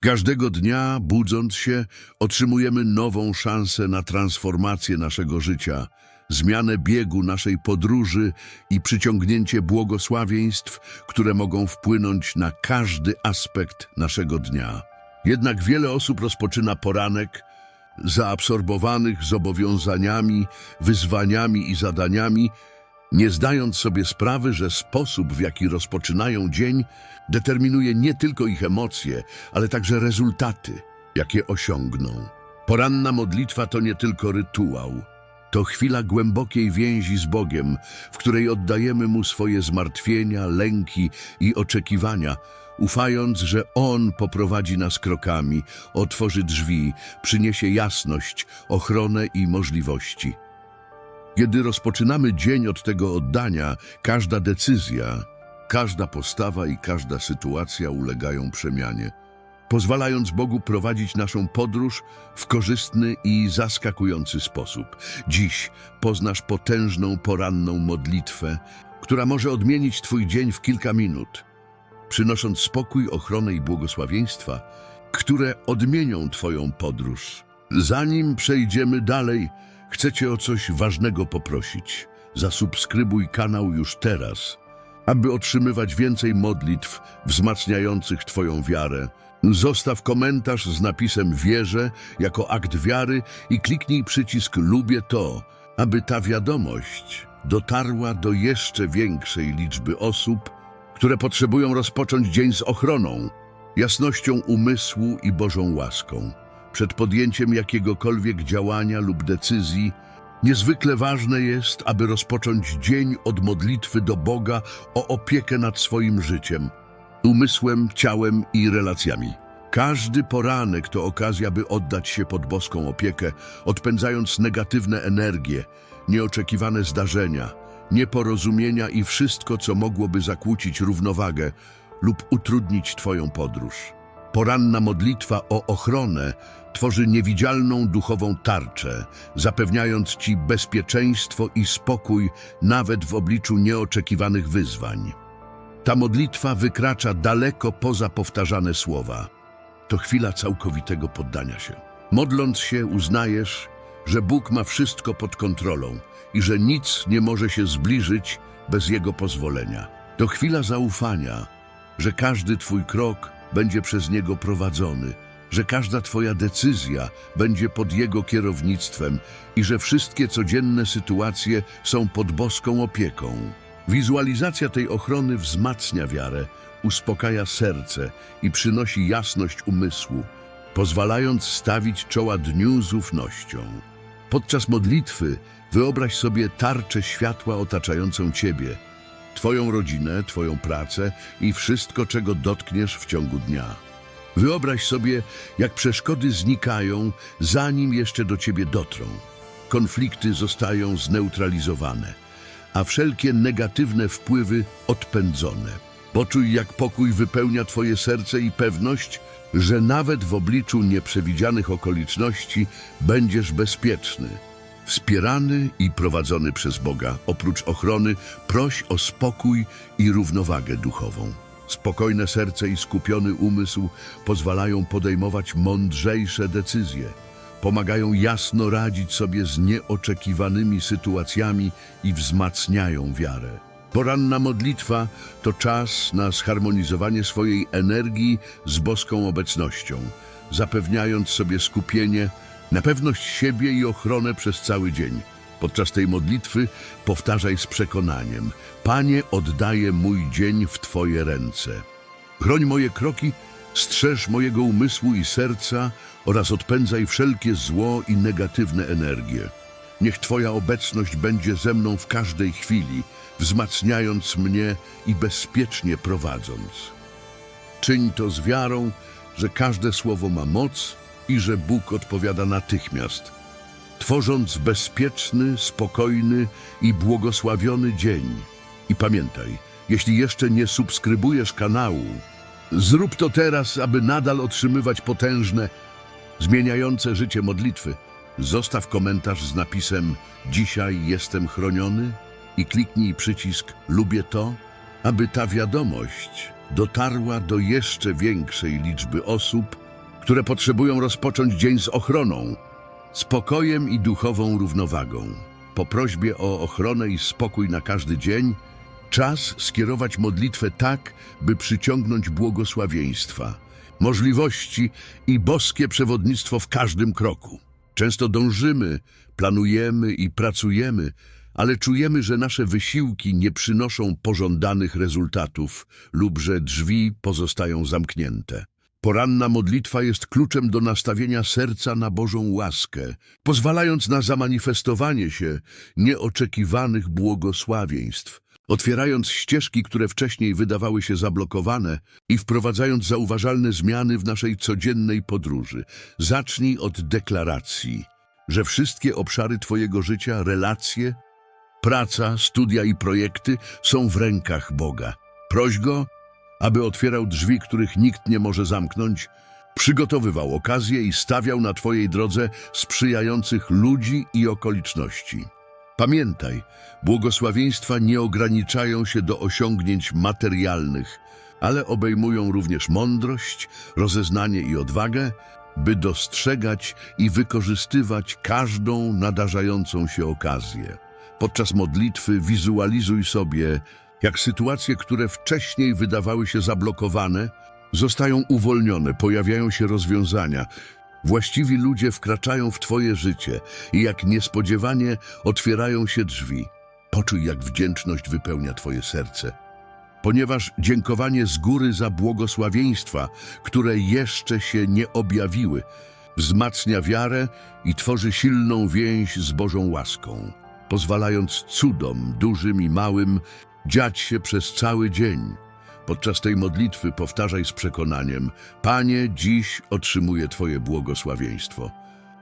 Każdego dnia, budząc się, otrzymujemy nową szansę na transformację naszego życia, zmianę biegu naszej podróży i przyciągnięcie błogosławieństw, które mogą wpłynąć na każdy aspekt naszego dnia. Jednak wiele osób rozpoczyna poranek zaabsorbowanych zobowiązaniami, wyzwaniami i zadaniami, nie zdając sobie sprawy, że sposób, w jaki rozpoczynają dzień, determinuje nie tylko ich emocje, ale także rezultaty, jakie osiągną. Poranna modlitwa to nie tylko rytuał. To chwila głębokiej więzi z Bogiem, w której oddajemy Mu swoje zmartwienia, lęki i oczekiwania, ufając, że On poprowadzi nas krokami, otworzy drzwi, przyniesie jasność, ochronę i możliwości. Kiedy rozpoczynamy dzień od tego oddania, każda decyzja, każda postawa i każda sytuacja ulegają przemianie, pozwalając Bogu prowadzić naszą podróż w korzystny i zaskakujący sposób. Dziś poznasz potężną poranną modlitwę, która może odmienić Twój dzień w kilka minut, przynosząc spokój, ochronę i błogosławieństwa, które odmienią Twoją podróż. Zanim przejdziemy dalej, chcę Cię o coś ważnego poprosić. Zasubskrybuj kanał już teraz, aby otrzymywać więcej modlitw wzmacniających Twoją wiarę. Zostaw komentarz z napisem wierzę jako akt wiary i kliknij przycisk lubię to, aby ta wiadomość dotarła do jeszcze większej liczby osób, które potrzebują rozpocząć dzień z ochroną, jasnością umysłu i Bożą łaską. Przed podjęciem jakiegokolwiek działania lub decyzji, niezwykle ważne jest, aby rozpocząć dzień od modlitwy do Boga o opiekę nad swoim życiem, umysłem, ciałem i relacjami. Każdy poranek to okazja, by oddać się pod boską opiekę, odpędzając negatywne energie, nieoczekiwane zdarzenia, nieporozumienia i wszystko, co mogłoby zakłócić równowagę lub utrudnić Twoją podróż. Poranna modlitwa o ochronę tworzy niewidzialną duchową tarczę, zapewniając Ci bezpieczeństwo i spokój nawet w obliczu nieoczekiwanych wyzwań. Ta modlitwa wykracza daleko poza powtarzane słowa. To chwila całkowitego poddania się. Modląc się, uznajesz, że Bóg ma wszystko pod kontrolą i że nic nie może się zbliżyć bez Jego pozwolenia. To chwila zaufania, że każdy Twój krok będzie przez Niego prowadzony, że każda Twoja decyzja będzie pod Jego kierownictwem i że wszystkie codzienne sytuacje są pod boską opieką. Wizualizacja tej ochrony wzmacnia wiarę, uspokaja serce i przynosi jasność umysłu, pozwalając stawić czoła dniu z ufnością. Podczas modlitwy wyobraź sobie tarczę światła otaczającą Ciebie, Twoją rodzinę, Twoją pracę i wszystko, czego dotkniesz w ciągu dnia. Wyobraź sobie, jak przeszkody znikają, zanim jeszcze do Ciebie dotrą. Konflikty zostają zneutralizowane, a wszelkie negatywne wpływy odpędzone. Poczuj, jak pokój wypełnia Twoje serce i pewność, że nawet w obliczu nieprzewidzianych okoliczności będziesz bezpieczny. Wspierany i prowadzony przez Boga, oprócz ochrony, proś o spokój i równowagę duchową. Spokojne serce i skupiony umysł pozwalają podejmować mądrzejsze decyzje, pomagają jasno radzić sobie z nieoczekiwanymi sytuacjami i wzmacniają wiarę. Poranna modlitwa to czas na zharmonizowanie swojej energii z boską obecnością, zapewniając sobie skupienie na pewność siebie i ochronę przez cały dzień. Podczas tej modlitwy powtarzaj z przekonaniem: Panie, oddaję mój dzień w Twoje ręce. Chroń moje kroki, strzeż mojego umysłu i serca oraz odpędzaj wszelkie zło i negatywne energie. Niech Twoja obecność będzie ze mną w każdej chwili, wzmacniając mnie i bezpiecznie prowadząc. Czyń to z wiarą, że każde słowo ma moc i że Bóg odpowiada natychmiast, tworząc bezpieczny, spokojny i błogosławiony dzień. I pamiętaj, jeśli jeszcze nie subskrybujesz kanału, zrób to teraz, aby nadal otrzymywać potężne, zmieniające życie modlitwy. Zostaw komentarz z napisem Dzisiaj jestem chroniony i kliknij przycisk Lubię to, aby ta wiadomość dotarła do jeszcze większej liczby osób, które potrzebują rozpocząć dzień z ochroną, spokojem i duchową równowagą. Po prośbie o ochronę i spokój na każdy dzień, czas skierować modlitwę tak, by przyciągnąć błogosławieństwa, możliwości i boskie przewodnictwo w każdym kroku. Często dążymy, planujemy i pracujemy, ale czujemy, że nasze wysiłki nie przynoszą pożądanych rezultatów lub że drzwi pozostają zamknięte. Poranna modlitwa jest kluczem do nastawienia serca na Bożą łaskę, pozwalając na zamanifestowanie się nieoczekiwanych błogosławieństw, otwierając ścieżki, które wcześniej wydawały się zablokowane i wprowadzając zauważalne zmiany w naszej codziennej podróży. Zacznij od deklaracji, że wszystkie obszary Twojego życia, relacje, praca, studia i projekty są w rękach Boga. Proś Go, aby otwierał drzwi, których nikt nie może zamknąć, przygotowywał okazje i stawiał na Twojej drodze sprzyjających ludzi i okoliczności. Pamiętaj, błogosławieństwa nie ograniczają się do osiągnięć materialnych, ale obejmują również mądrość, rozeznanie i odwagę, by dostrzegać i wykorzystywać każdą nadarzającą się okazję. Podczas modlitwy wizualizuj sobie, jak sytuacje, które wcześniej wydawały się zablokowane, zostają uwolnione, pojawiają się rozwiązania. Właściwi ludzie wkraczają w Twoje życie i jak niespodziewanie otwierają się drzwi. Poczuj, jak wdzięczność wypełnia Twoje serce. Ponieważ dziękowanie z góry za błogosławieństwa, które jeszcze się nie objawiły, wzmacnia wiarę i tworzy silną więź z Bożą łaską, pozwalając cudom, dużym i małym, dziać się przez cały dzień. Podczas tej modlitwy powtarzaj z przekonaniem: Panie, dziś otrzymuję Twoje błogosławieństwo.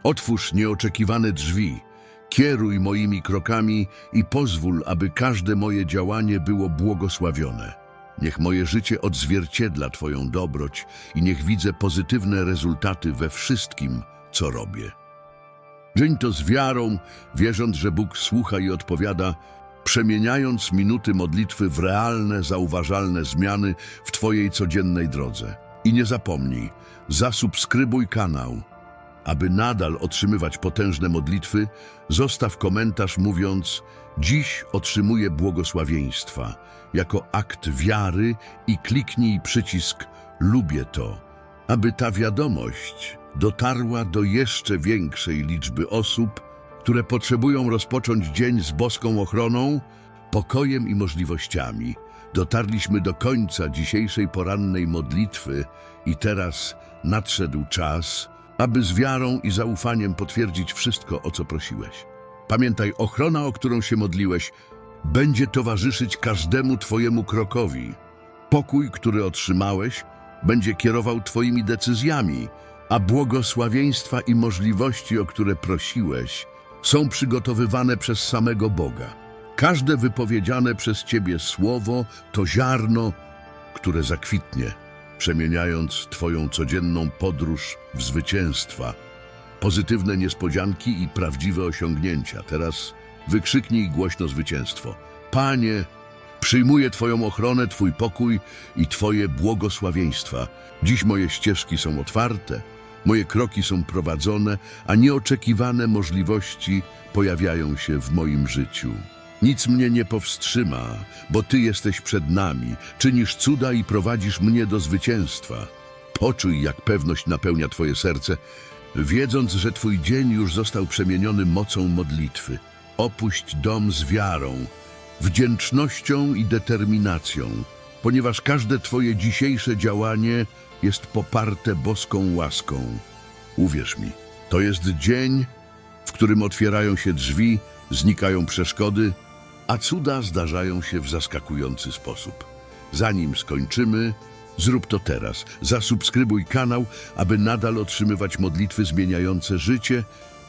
Otwórz nieoczekiwane drzwi, kieruj moimi krokami i pozwól, aby każde moje działanie było błogosławione. Niech moje życie odzwierciedla Twoją dobroć i niech widzę pozytywne rezultaty we wszystkim, co robię. Czyń to z wiarą, wierząc, że Bóg słucha i odpowiada, przemieniając minuty modlitwy w realne, zauważalne zmiany w Twojej codziennej drodze. I nie zapomnij, zasubskrybuj kanał. Aby nadal otrzymywać potężne modlitwy, zostaw komentarz mówiąc Dziś otrzymuję błogosławieństwa jako akt wiary i kliknij przycisk Lubię to, aby ta wiadomość dotarła do jeszcze większej liczby osób, które potrzebują rozpocząć dzień z boską ochroną, pokojem i możliwościami. Dotarliśmy do końca dzisiejszej porannej modlitwy i teraz nadszedł czas, aby z wiarą i zaufaniem potwierdzić wszystko, o co prosiłeś. Pamiętaj, ochrona, o którą się modliłeś, będzie towarzyszyć każdemu Twojemu krokowi. Pokój, który otrzymałeś, będzie kierował Twoimi decyzjami, a błogosławieństwa i możliwości, o które prosiłeś, są przygotowywane przez samego Boga. Każde wypowiedziane przez Ciebie słowo to ziarno, które zakwitnie, przemieniając Twoją codzienną podróż w zwycięstwa. Pozytywne niespodzianki i prawdziwe osiągnięcia. Teraz wykrzyknij głośno zwycięstwo. Panie, przyjmuję Twoją ochronę, Twój pokój i Twoje błogosławieństwa. Dziś moje ścieżki są otwarte, moje kroki są prowadzone, a nieoczekiwane możliwości pojawiają się w moim życiu. Nic mnie nie powstrzyma, bo Ty jesteś przed nami, czynisz cuda i prowadzisz mnie do zwycięstwa. Poczuj, jak pewność napełnia Twoje serce, wiedząc, że Twój dzień już został przemieniony mocą modlitwy. Opuść dom z wiarą, wdzięcznością i determinacją, ponieważ każde Twoje dzisiejsze działanie jest poparte boską łaską. Uwierz mi, to jest dzień, w którym otwierają się drzwi, znikają przeszkody, a cuda zdarzają się w zaskakujący sposób. Zanim skończymy, zrób to teraz. Zasubskrybuj kanał, aby nadal otrzymywać modlitwy zmieniające życie.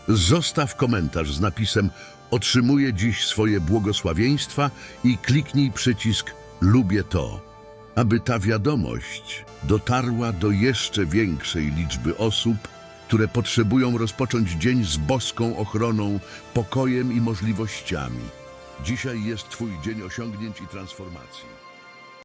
Zostaw komentarz z napisem Otrzymuję dziś swoje błogosławieństwa i kliknij przycisk Lubię to, aby ta wiadomość dotarła do jeszcze większej liczby osób, które potrzebują rozpocząć dzień z boską ochroną, pokojem i możliwościami. Dzisiaj jest Twój dzień osiągnięć i transformacji.